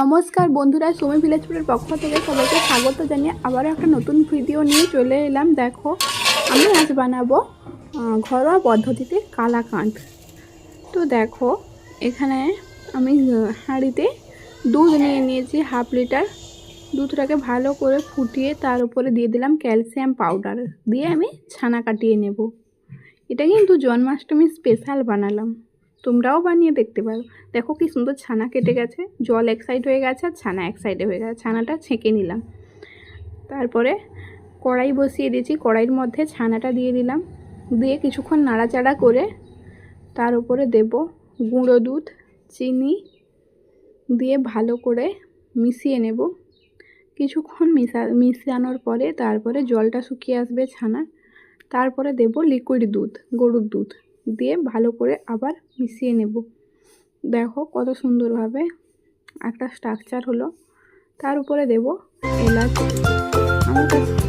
নমস্কার বন্ধুরা, সুমি ভিলেজপুরের পক্ষ থেকে সবাইকে স্বাগত জানিয়ে আবারও একটা নতুন ভিডিও নিয়ে চলে এলাম। দেখো, আমি আজ বানাবো ঘরোয়া পদ্ধতিতে কালাকাঁদ। তো দেখো, এখানে আমি হাঁড়িতে দুধ নিয়ে নিয়েছি, হাফ লিটার। দুধটাকে ভালো করে ফুটিয়ে তার উপরে দিয়ে দিলাম ক্যালসিয়াম পাউডার। দিয়ে আমি ছানা কাটিয়ে নেব। এটা কিন্তু জন্মাষ্টমী স্পেশাল বানালাম। তোমরাও বানিয়ে দেখতে পারো। দেখো কি সুন্দর ছানা কেটে গেছে। জল এক সাইড হয়ে গেছে আর ছানা এক সাইডে হয়ে গেছে। ছানাটা ছেঁকে নিলাম। তারপরে কড়াই বসিয়ে দিয়েছি। কড়াইয়ের মধ্যে ছানাটা দিয়ে দিলাম। দিয়ে কিছুক্ষণ নাড়াচাড়া করে তার উপরে দেব গুঁড়ো দুধ, চিনি দিয়ে ভালো করে মিশিয়ে নেব। কিছুক্ষণ মিশা, মিশানোর পরে তারপরে জলটা শুকিয়ে আসবে ছানা তারপরে দেব লিকুইড দুধ, গরুর দুধ। দিয়ে ভালো করে আবার মিশিয়ে নেব। দেখো কত সুন্দরভাবে একটা স্ট্রাকচার হলো। তার উপরে দেব এলাচ। আমার কাছে